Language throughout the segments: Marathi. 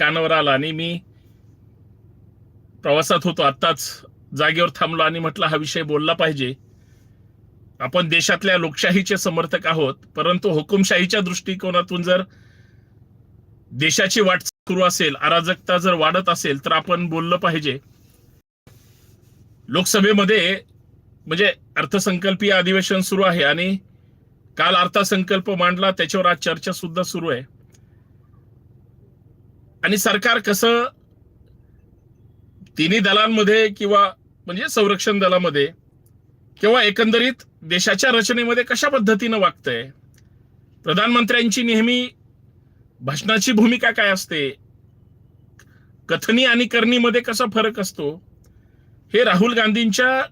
कानावर आला आणि मी प्रवासात होतो. आत्ताच जागेवर थांबलो आणि म्हटलं हा विषय बोलला पाहिजे. आपण देशातल्या लोकशाहीचे समर्थक आहोत परंतु हुकुमशाहीच्या दृष्टिकोनातून जर देशाची वाट सुरू असेल अराजकता जर वाढत असेल तर आपण बोललं पाहिजे. लोकसभेमध्ये म्हणजे अर्थसंकल्पीय अधिवेशन सुरू आहे आणि काल अर्थसंकल्प मांडला त्याच्यावर आज चर्चा सुद्धा सुरू आहे. आणि सरकार कसं तिन्ही दलांमध्ये किंवा म्हणजे संरक्षण दलामध्ये किंवा एकंदरीत देशाच्या रचनेमध्ये कशा पद्धतीनं वागतंय? प्रधानमंत्र्यांची नेहमी भाषणाची भूमिका काय असते? कथनी आणि करणीमध्ये कसा फरक असतो? हे राहुल गांधींच्या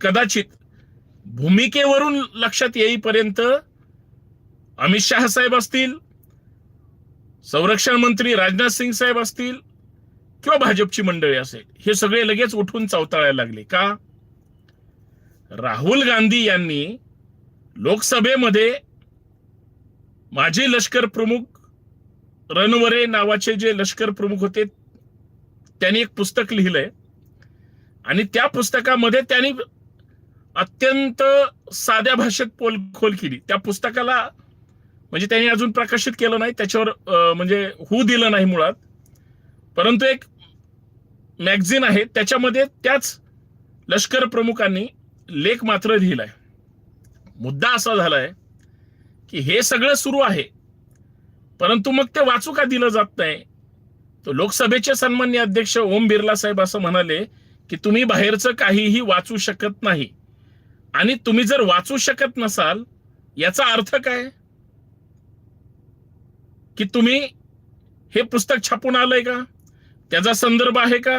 कदाचित भूमिकेवरून लक्षात येईपर्यंत अमित शहा साहेब असतील संरक्षण मंत्री राजनाथ सिंग साहेब असतील किंवा भाजपची मंडळी असेल हे सगळे लगेच उठून चावताळायला लागले. का? राहुल गांधी यांनी लोकसभेमध्ये माजी लष्कर प्रमुख रणवरे नावाचे जे लष्कर प्रमुख होते त्यांनी एक पुस्तक लिहिलंय. आणि त्या पुस्तकामध्ये त्यांनी अत्यंत साध्या भाषेत पोलखोल केली. त्या पुस्तकाला म्हणजे त्यांनी अजून प्रकाशित केलं नाही त्याच्यावर म्हणजे होऊ दिलं नाही मुळात. परंतु एक मॅगझिन आहे त्याच्यामध्ये त्याच लष्कर प्रमुखांनी लेख मात्र लिहिलाय. मुद्दा असा झालाय की हे सगळं सुरू आहे परंतु मग ते वाचू का दिलं जात नाही? तर लोकसभेचे सन्मान्य अध्यक्ष ओम बिर्ला साहेब असं म्हणाले की तुम्ही बाहेरचं काहीही वाचू शकत नाही. आणि तुम्ही जर वाचू शकत नसाल याचा अर्थ काय? की तुम्ही हे पुस्तक छापून आलंय का? त्याचा संदर्भ आहे का?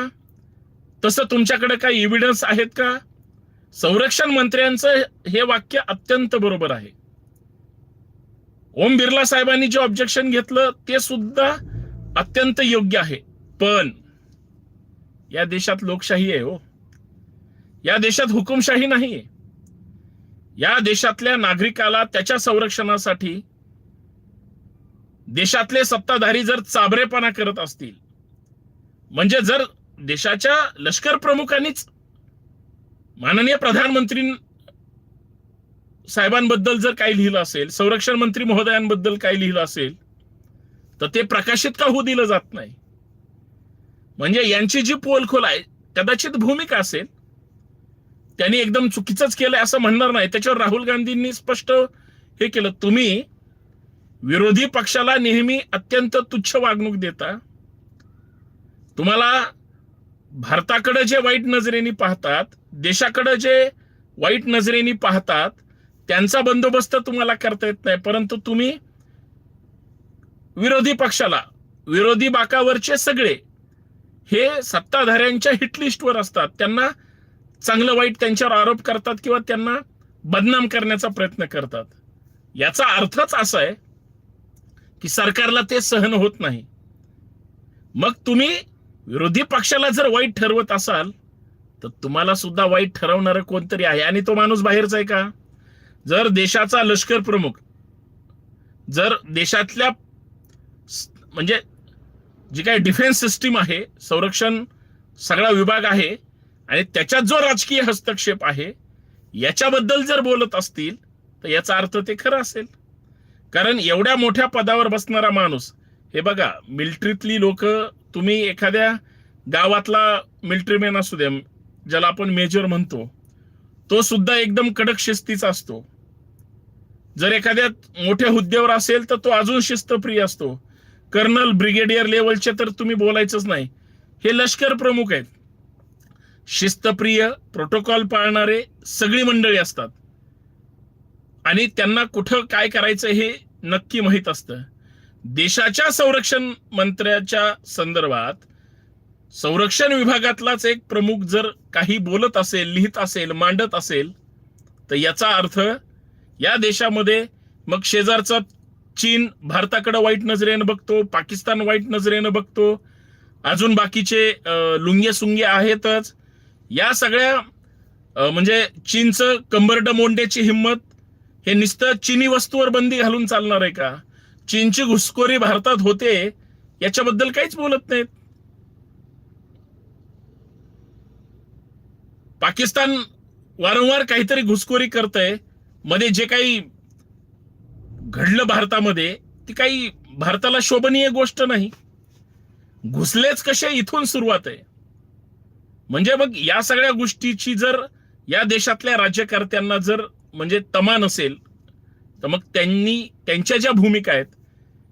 तसं तुमच्याकडे काही एव्हिडन्स आहेत का? संरक्षण मंत्र्यांचं हे वाक्य अत्यंत बरोबर आहे. ओम बिर्ला साहेबांनी जे ऑब्जेक्शन घेतलं ते सुद्धा अत्यंत योग्य आहे. पण या देशात लोकशाही आहे हो. या देशात हुकुमशाही नाही या देशातल्या नागरिकाला त्याच्या संरक्षणासाठी देशातले सत्ताधारी जर चाबरेपणा करत असतील म्हणजे जर देशाच्या लष्कर प्रमुखांनीच माननीय प्रधानमंत्री साहेबांबद्दल जर काही लिहिलं असेल संरक्षण मंत्री महोदयांबद्दल काही लिहिलं असेल तर ते प्रकाशित का होऊ दिलं जात नाही? म्हणजे यांची जी पोलखोल आहे कदाचित भूमिका असेल त्यांनी एकदम चुकीचंच केलंय असं म्हणणार नाही. त्याच्यावर राहुल गांधींनी स्पष्ट हे केलं तुम्ही विरोधी पक्षाला नेहमी अत्यंत तुच्छ वागणूक देता. तुम्हाला भारताकडे जे वाईट नजरेने पाहतात देशाकडे जे वाईट नजरेने पाहतात त्यांचा बंदोबस्त तुम्हाला करता येत नाही. परंतु तुम्ही विरोधी पक्षाला विरोधी बाकावरचे सगळे हे सत्ताधाऱ्यांच्या हिटलिस्टवर असतात. त्यांना चांगलं वाईट त्यांच्यावर आरोप करतात किंवा त्यांना बदनाम करण्याचा प्रयत्न करतात. याचा अर्थच असा आहे की सरकारला ते सहन होत नाही. मग तुम्ही विरोधी पक्षाला जर वाईट ठरवत असाल तर तुम्हाला सुद्धा वाईट ठरवणारं कोणतरी आहे. आणि तो माणूस बाहेरचा आहे का? जर देशाचा लष्कर प्रमुख जर देशातल्या म्हणजे जी काही डिफेन्स सिस्टीम आहे संरक्षण सगळा विभाग आहे आणि त्याच्यात जो राजकीय हस्तक्षेप आहे याच्याबद्दल जर बोलत असतील तर याचा अर्थ ते खरं असेल. कारण एवढ्या मोठ्या पदावर बसणारा माणूस हे बघा मिलिटरीतली लोक तुम्ही एखाद्या गावातला मिलिटरीमॅन असू द्या ज्याला आपण मेजर म्हणतो तो सुद्धा एकदम कडक शिस्तीचा असतो. जर एखाद्या मोठ्या हुद्द्यावर असेल तर तो अजून शिस्तप्रिय असतो. कर्नल ब्रिगेडियर लेवलचे तर तुम्ही बोलायचंच नाही. हे लष्कर प्रमुख आहेत. शिस्तप्रिय प्रोटोकॉल पाळणारे सगळी मंडळी असतात. आणि त्यांना कुठं काय करायचं हे नक्की माहीत असतं. देशाच्या संरक्षण मंत्र्याच्या संदर्भात संरक्षण विभागातलाच एक प्रमुख जर काही बोलत असेल लिहित असेल मांडत असेल तर याचा अर्थ या देशामध्ये मग शेजारचा चीन भारताकडे वाईट नजरेनं बघतो पाकिस्तान वाईट नजरेनं बघतो अजून बाकीचे लुंगे सुंगे आहेतच. या सगळ्या म्हणजे चीनचं कंबरड मोंड्याची हिंमत हे नुसतं चिनी वस्तूवर बंदी घालून चालणार आहे का? चीनची घुसखोरी भारतात होते याच्याबद्दल काहीच बोलत नाहीत. पाकिस्तान वारंवार काहीतरी घुसखोरी करतंयमध्ये जे काही घडलं भारतामध्ये ती काही भारताला शोभनीय गोष्ट नाही. घुसलेच कसे इथून सुरुवात आहे? म्हणजे मग या सगळ्या गोष्टीची जर या देशातल्या राज्यकर्त्यांना जर म्हणजे तमा नसेल तर मग त्यांनी त्यांच्या ज्या भूमिका आहेत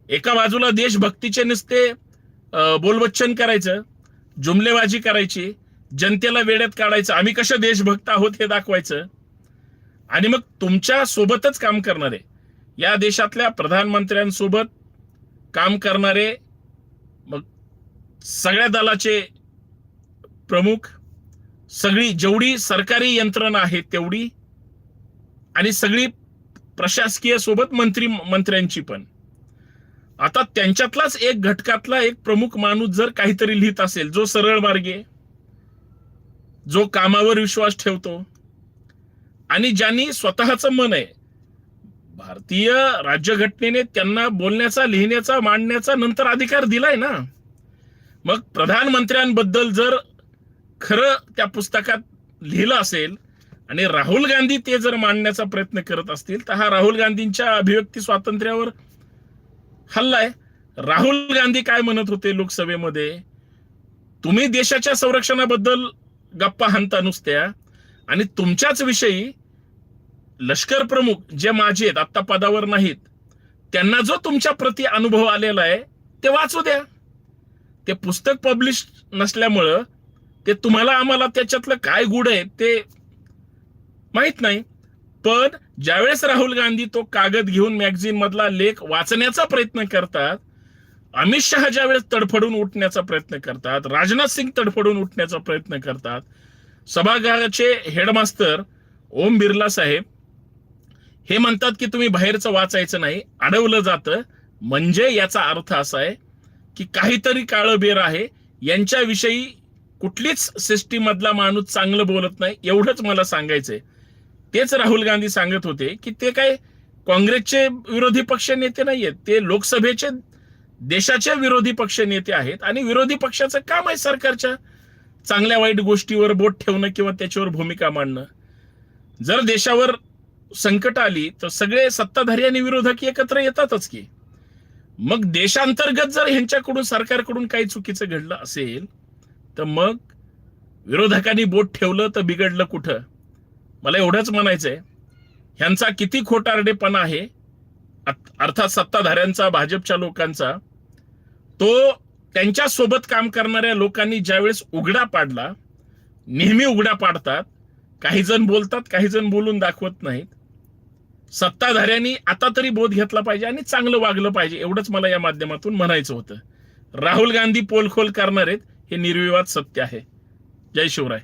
एका बाजूला देशभक्तीचे नुसते अं, बोलबच्चन करायचं जुमलेबाजी करायची जनतेला वेड्यात काढायचं आम्ही कशा देशभक्त आहोत हे दाखवायचं आणि मग तुमच्या सोबतच काम करणारे या देशातल्या प्रधानमंत्र्यांसोबत काम करणारे मग सगळ्या दलाचे प्रमुख सगळी जेवढी सरकारी यंत्रणा आहे तेवढी आणि सगळी प्रशासकीय सोबत मंत्री मंत्र्यांची पण. आता त्यांच्यातलाच एक घटकातला एक प्रमुख माणूस जर काहीतरी लिहित असेल जो सरळ मार्गे जो कामावर विश्वास ठेवतो आणि ज्यांनी स्वतःचं मन आहे भारतीय राज्यघटनेने त्यांना बोलण्याचा लिहिण्याचा मांडण्याचा नंतर अधिकार दिलाय ना. मग प्रधानमंत्र्यांबद्दल जर खरं त्या पुस्तकात लिहिलं असेल आणि राहुल गांधी ते जर मांडण्याचा प्रयत्न करत असतील तर हा राहुल गांधींच्या अभिव्यक्ती स्वातंत्र्यावर हल्ला आहे. राहुल गांधी काय म्हणत होते लोकसभेमध्ये? तुम्ही देशाच्या संरक्षणाबद्दल गप्पा हाणता नुसत्या आणि तुमच्याच विषयी लष्कर प्रमुख जे माझे आहेत आत्ता पदावर नाहीत त्यांना जो तुमच्या प्रती अनुभव आलेला आहे ते वाचू द्या. ते पुस्तक पब्लिश नसल्यामुळं ते तुम्हाला आम्हाला त्याच्यातलं काय गुड आहे ते माहीत नाही. पण ज्यावेळेस राहुल गांधी तो कागद घेऊन मॅगझिन मधला लेख वाचण्याचा प्रयत्न करतात अमित शहा ज्यावेळेस तडफडून उठण्याचा प्रयत्न करतात राजनाथ सिंग तडफडून उठण्याचा प्रयत्न करतात सभागृहाचे हेडमास्तर ओम बिर्ला साहेब हे म्हणतात की तुम्ही बाहेरचं वाचायचं नाही अडवलं जातं. म्हणजे याचा अर्थ असा आहे की काहीतरी काळं बेर आहे यांच्याविषयी कुठलीच सिस्टीम मधला माणूस चांगलं बोलत नाही एवढंच मला सांगायचंय. तेच राहुल गांधी सांगत होते की ते काय काँग्रेसचे विरोधी पक्ष नेते नाहीयेत. ते लोकसभेचे देशाचे विरोधी पक्ष नेते आहेत आणि विरोधी पक्षाचं काम आहे सरकारच्या चांगल्या वाईट गोष्टीवर बोट ठेवणं किंवा त्याच्यावर भूमिका मांडणं. जर देशावर संकट आली तर सगळे सत्ताधारी आणि विरोधक एकत्र येतातच की. मग देशांतर्गत जर ह्यांच्याकडून सरकारकडून काही चुकीचं घडलं असेल तर मग विरोधकांनी बोट ठेवलं तर बिघडलं कुठं? मला एवढंच म्हणायचंय ह्यांचा किती खोटारडेपणा आहे अर्थात सत्ताधाऱ्यांचा भाजपच्या लोकांचा तो त्यांच्यासोबत काम करणाऱ्या लोकांनी ज्यावेळेस उघडा पाडला नेहमी उघडा पाडतात काही जण बोलतात काही जण बोलून दाखवत नाहीत. सत्ताधाऱ्यांनी आता तरी बोध घेतला पाहिजे आणि चांगलं वागलं पाहिजे एवढंच मला या माध्यमातून म्हणायचं होतं. राहुल गांधी पोलखोल करणार आहेत हे निर्विवाद सत्य आहे. जय शिवराय.